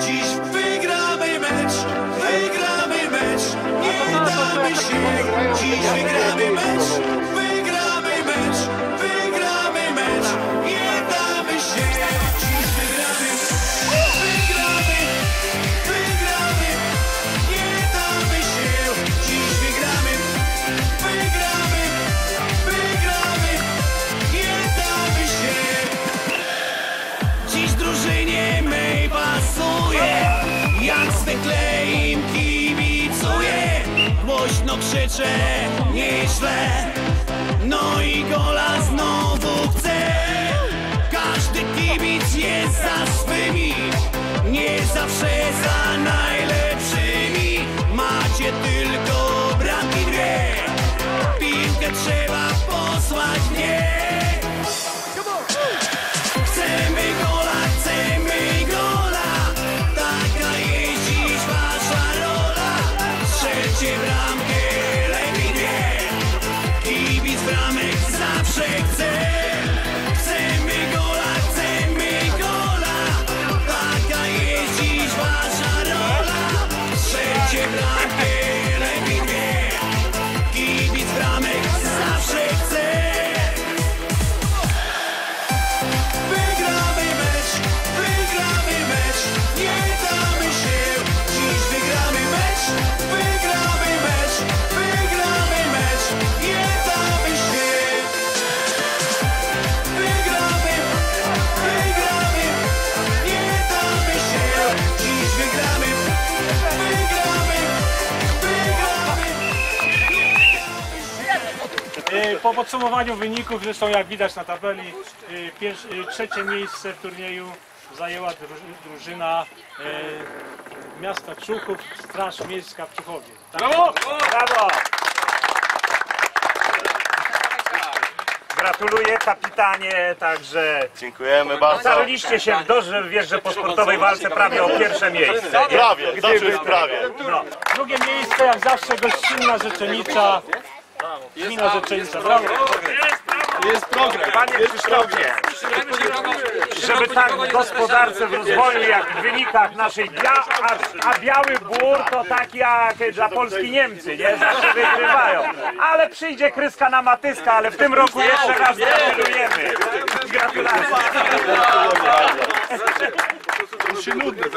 Dziś wygramy mecz, wygramy mecz, nie damy się. Dziś wygramy mecz, Po podsumowaniu wyników, zresztą jak widać na tabeli, pierwsze, e, trzecie miejsce w turnieju zajęła druży- drużyna e, miasta Człuchów, Straż Miejska w Czuchowie. Brawo! Brawo! Gratuluję kapitanie, także Dziękujemy bardzo. ocaliliście się w dobrze wierzę po sportowej walce prawie o pierwsze miejsce. Prawie, zawsze jest prawie. No. Drugie miejsce jak zawsze gościnna Rzeczenica. Gmina Rzeczenica. Brawo! Panie Krzysztofie, żeby tak w gospodarce, w rozwoju, jak w wynikach naszej, bia, a, a biały bór to tak jak dla Polski Niemcy, nie? Zawsze wygrywają. Ale przyjdzie kryska na matyska, ale w tym roku jeszcze raz gratulujemy. Gratulacje.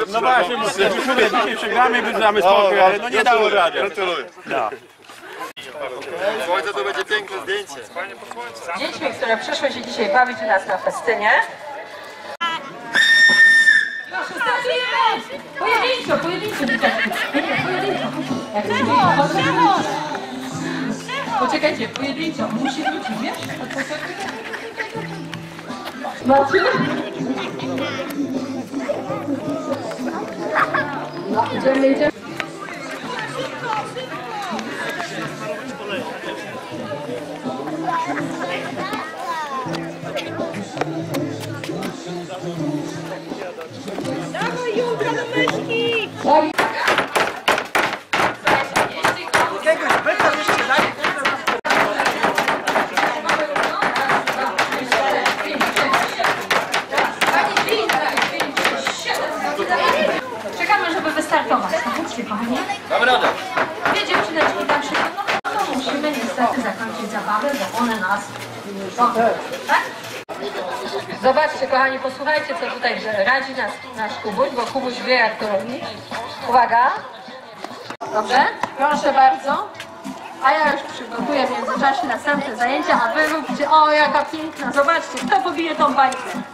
No właśnie, mówię, dzisiaj przegramy wygramy spokój, ale no nie dało rady. Gratuluję. Dziećmi, które przyszły się dzisiaj bawić u nas na festynie. Proszę, startujemy! Pojedynczo, pojedynczo, pojedynczo. Jak to? Poczekajcie, pojedynczo. Musi wrócić, wiesz? Marcin? No, idziemy, idziemy. Posłuchajcie, co tutaj radzi nas, nasz Kubuś, bo Kubuś wie, jak to robić. Uwaga. Dobrze? Proszę bardzo. A ja już przygotuję w międzyczasie następne zajęcia, a wy róbcie, o jaka piękna, zobaczcie, kto pobije tą bańkę.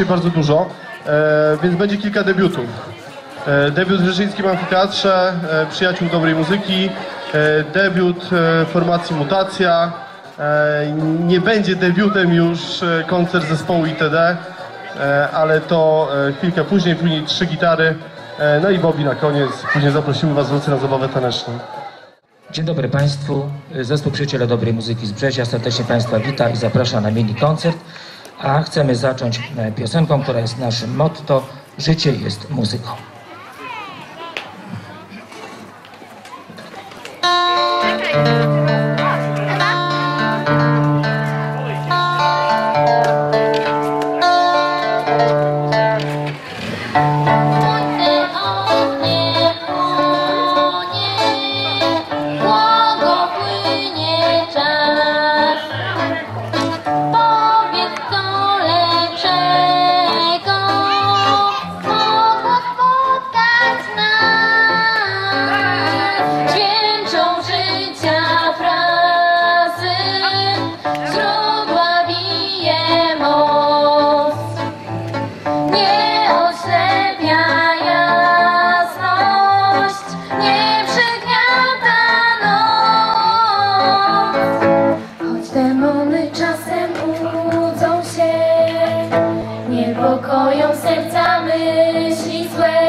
Dzisiaj bardzo dużo, e, więc będzie kilka debiutów. E, debiut w Rzeszyńskim Amfiteatrze, e, Przyjaciół Dobrej Muzyki, debiut formacji Mutacja, Nie będzie debiutem już koncert zespołu ITD, ale to chwilkę później, później trzy gitary, no i Bobby na koniec. Później zaprosimy Was wrócę na zabawę taneczną. Dzień dobry Państwu. Zespół Przyjaciele Dobrej Muzyki z Brzezia serdecznie Państwa wita i zaprasza na mini koncert. A chcemy zacząć piosenką, która jest naszym motto Życie jest muzyką. Niepokoją serca myśli złe.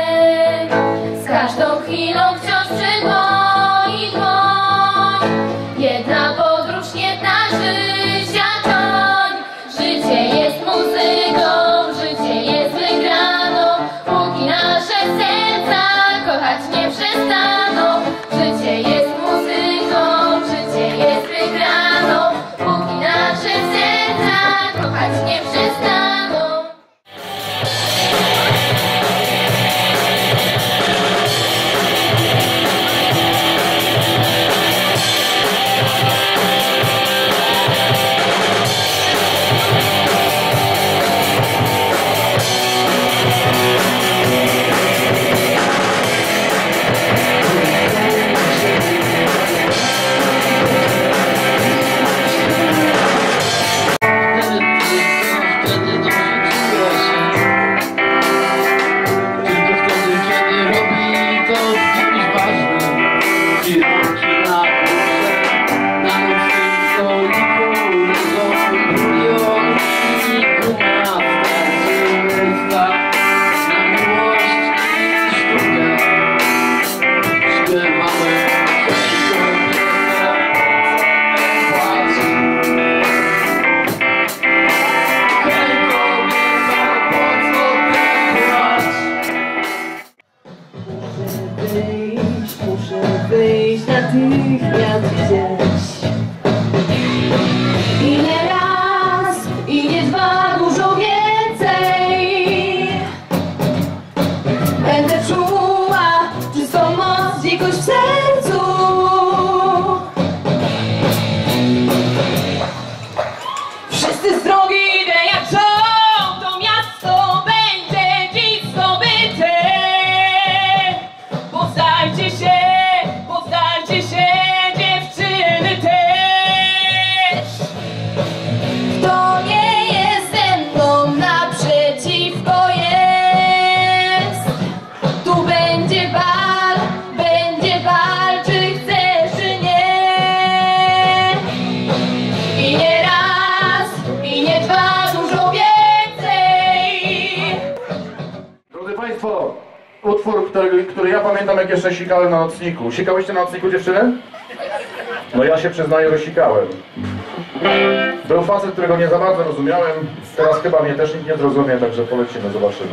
Z każdą chwilą wciąż przygoi dłoń. Jedna podróż, jedna życia toń. Życie jest muzyką, życie jest wygraną. Póki nasze serca kochać nie przestaną. Życie jest muzyką, życie jest wygraną. Póki nasze serca kochać nie przestaną. Utwór, który, który ja pamiętam jak jeszcze sikałem na nocniku. Sikałyście na nocniku dziewczyny? No ja się przyznaję, że sikałem. Był facet, którego nie za bardzo rozumiałem. Teraz chyba mnie też nikt nie zrozumie, także polecimy, zobaczymy.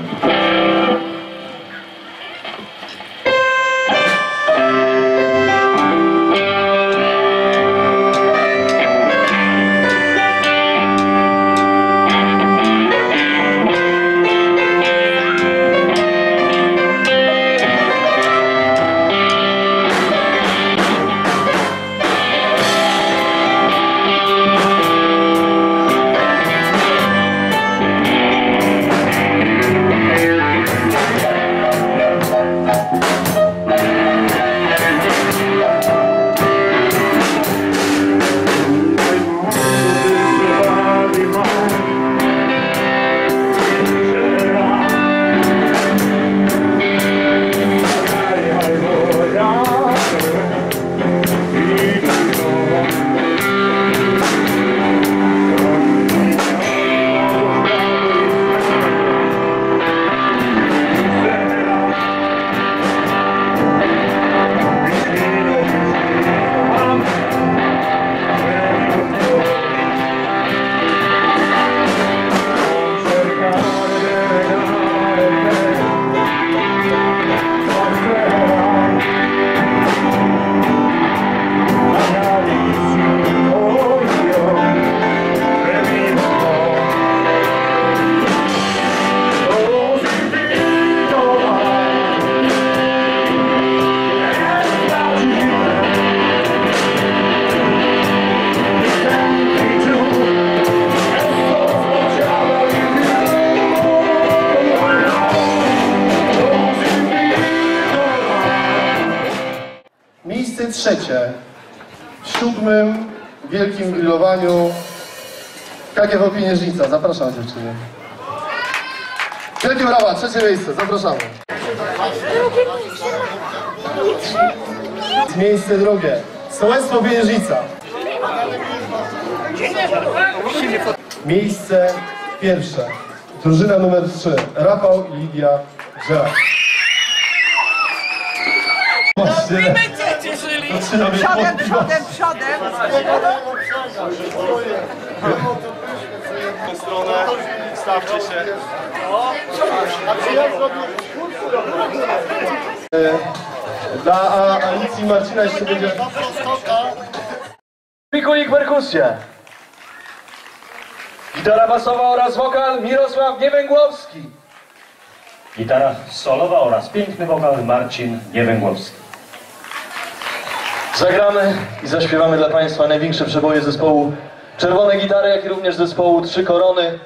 Siódmym wielkim grillowaniu KGW Pieniężnica. Zapraszam dziewczyny. Wielkie brawa, trzecie miejsce, zapraszamy. Miejsce drugie. Sołectwo Pieniężnica. Miejsce pierwsze. Drużyna numer 3. Rafał i Lidia Żelak. Właśnie. Zaczynamy Przodem, przodem, przodem. stronę, stawcie się. Dla A- Alicji Marcina jeszcze będzie... Pikulik perkusja. Gitara basowa oraz wokal Mirosław Niewęgłowski. Gitara solowa oraz piękny wokal Marcin Niewęgłowski. Zagramy i zaśpiewamy dla Państwa największe przeboje zespołu Czerwone Gitary, jak i również zespołu Trzy Korony.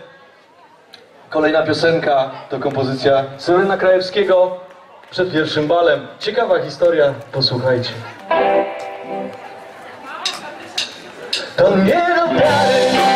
Kolejna piosenka to kompozycja Sylwena Krajewskiego przed pierwszym balem. Ciekawa historia, posłuchajcie. To nie do wiary,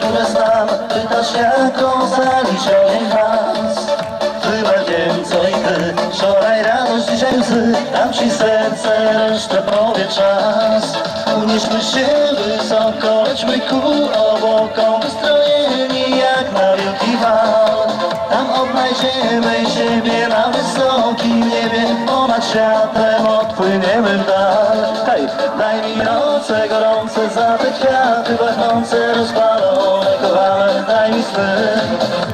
które znam. Pytasz, jaką zaliczenie nas. Chyba wiem, co i ty. Wczoraj radość, dzisiaj łzy. Dam ci serce, resztę powie czas. Unieśmy się wysoko, lećmy ku obokom. Wystrojeni jak na wielki wal. Tam odnajdziemy siebie na wysokim niebie. Ponad światem odpłyniemy w dal. Hej, daj mi noce gorące za te kwiaty pachnące, rozpalone,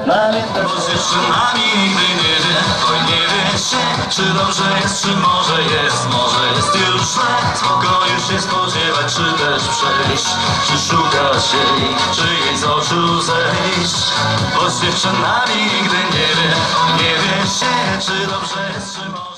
namiętność. Jeszcze nami nigdy nie wie, oj nie wie się Czy dobrze jest, czy może jest, może jest już źle Spokoju się spodziewać, czy też przejść Czy szukać jej, czy jej z oczu zejść Bo z dziewczynami nigdy nie wie, nie wie się Czy dobrze jest, czy może